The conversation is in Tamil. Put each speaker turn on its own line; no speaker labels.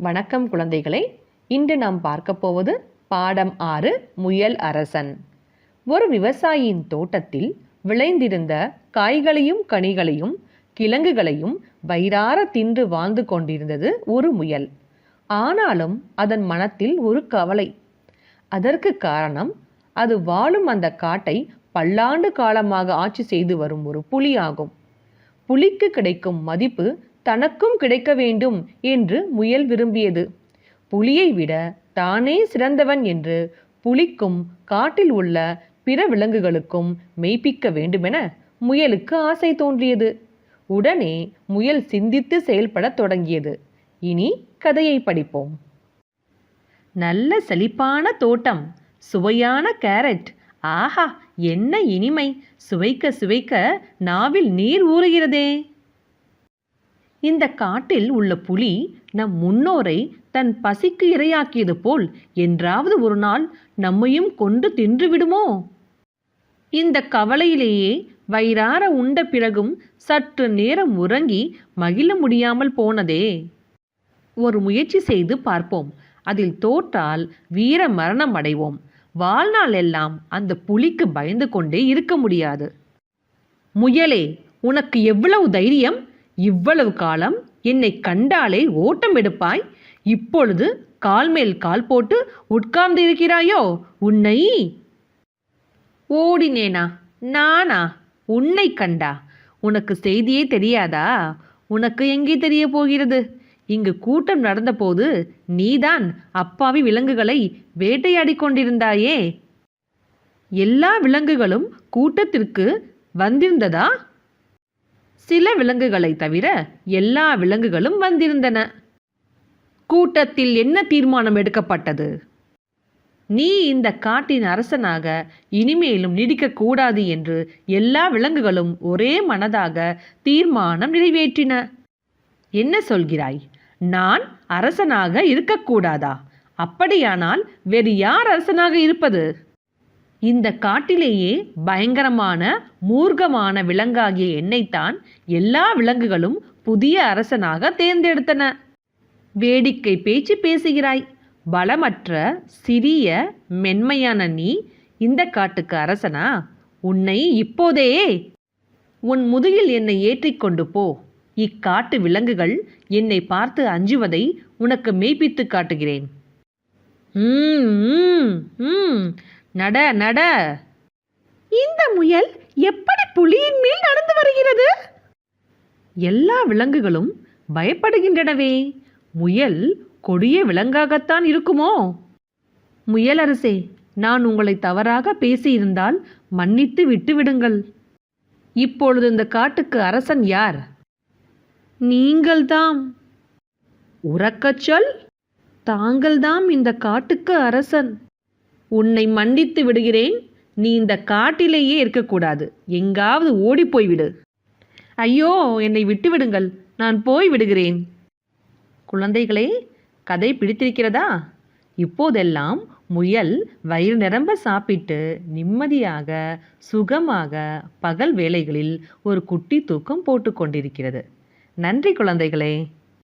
வணக்கம் குழந்தைகளே. இன்று நாம் பார்க்க போவது பாடம் ஆறு முயல் அரசன். ஒரு விவசாயியின் தோட்டத்தில் விளைந்திருந்த காய்களையும் கனிகளையும் கிழங்குகளையும் வயிறார தின்று வாழ்ந்து கொண்டிருந்தது ஒரு முயல். ஆனாலும் அதன் மனத்தில் ஒரு கவலை. அதற்கு காரணம் அது வாழும் அந்த காட்டை பல்லாண்டு காலமாக ஆட்சி செய்து வரும் ஒரு புலியாகும். புலிக்கு கிடைக்கும் மதிப்பு தனக்கும் கிடைக்க வேண்டும் என்று முயல் விரும்பியது. புலியை விட தானே சிறந்தவன் என்று புலிக்கும் காட்டில் உள்ள பிற விலங்குகளுக்கும் மெய்ப்பிக்க வேண்டுமென முயலுக்கு ஆசை தோன்றியது. உடனே முயல் சிந்தித்து செயல்படத் தொடங்கியது. இனி கதையை படிப்போம். நல்ல செழிப்பான தோட்டம் சுவையான கேரட். ஆஹா என்ன இனிமை. சுவைக்க சுவைக்க நாவில் நீர் ஊறுகிறதே. இந்த காட்டில் உள்ள புலி நம் முன்னோரை தன் பசிக்கு இரையாக்கியது போல் என்றாவது ஒரு நாள் நம்மையும் கொண்டு தின்று விடுமோ? இந்த கவலையிலேயே வயிறார உண்ட பிறகும் சற்று நேரம் உறங்கி மகிழ முடியாமல் போனதே. ஒரு முயற்சி செய்து பார்ப்போம். அதில் தோற்றால் வீர மரணம் அடைவோம். வாழ்நாள் எல்லாம் அந்த புலிக்கு பயந்து கொண்டே இருக்க முடியாது. முயலே உனக்கு எவ்வளவு தைரியம்? இவ்வளவு காலம் என்னை கண்டாலே ஓட்டம் எடுப்பாய். இப்பொழுது கால் மேல் கால் போட்டு உட்கார்ந்து இருக்கிறாயோ உன்னை? ஓடினேனா? நானா? உன்னை கண்டா? உனக்கு செய்தியே தெரியாதா? உனக்கு எங்கே தெரிய போகிறது? இங்கு கூட்டம் நடந்தபோது நீதான் அப்பாவி விலங்குகளை வேட்டையாடிக் கொண்டிருந்தாயே. எல்லா விலங்குகளும் கூட்டத்திற்கு வந்திருந்ததா? சில விலங்குகளை தவிர எல்லா விலங்குகளும் வந்திருந்தன. கூட்டத்தில் என்ன தீர்மானம் எடுக்கப்பட்டது? நீ இந்த காட்டின் அரசனாக இனிமேலும் நீடிக்கக்கூடாது என்று எல்லா விலங்குகளும் ஒரே மனதாக தீர்மானம் நிறைவேற்றின. என்ன சொல்கிறாய்? நான் அரசனாக இருக்கக்கூடாதா? அப்படியானால் வேறு யார் அரசனாக இருப்பது? இந்த காட்டிலேயே பயங்கரமான மூர்க்கமான விலங்காகிய என்னைத்தான் எல்லா விலங்குகளும் புதிய அரசனாக தேர்ந்தெடுத்தன. வேடிக்கை பேச்சு பேசுகிறாய். பலமற்ற சிறிய மென்மையான நீ இந்த காட்டுக்கு அரசனா? உன்னை இப்போதே உன் முதுகில் என்னை ஏற்றிக்கொண்டு போ. இக்காட்டு விலங்குகள் என்னை பார்த்து அஞ்சுவதை உனக்கு மெய்ப்பித்து காட்டுகிறேன். நட நட. இந்த முயல் எப்படி புலியின் மேல் நடந்து வருகிறது? எல்லா விலங்குகளும் பயப்படுகின்றனவே. முயல் கொடிய விலங்காகத்தான் இருக்குமோ? முயலரசே நான் உங்களை தவறாக பேசியிருந்தால் மன்னித்து விட்டுவிடுங்கள். இப்பொழுது இந்த காட்டுக்கு அரசன் யார்? நீங்கள்தாம். உறக்கச் சொல். தாங்கள்தாம் இந்த காட்டுக்கு அரசன். உன்னை மன்னித்து விடுகிறேன். நீ இந்த காட்டிலேயே இருக்கக்கூடாது. எங்காவது ஓடிப்போய் விடு ஐயோ என்னை விட்டு விடுங்கள் நான் போய் விடுகிறேன். குழந்தைகளே கதை பிடித்திருக்கிறதா? இப்போதெல்லாம் முயல் வயிறு நிரம்ப சாப்பிட்டு நிம்மதியாக சுகமாக பகல் வேளைகளில் ஒரு குட்டி தூக்கம் போட்டு கொண்டிருக்கிறது. நன்றி குழந்தைகளே.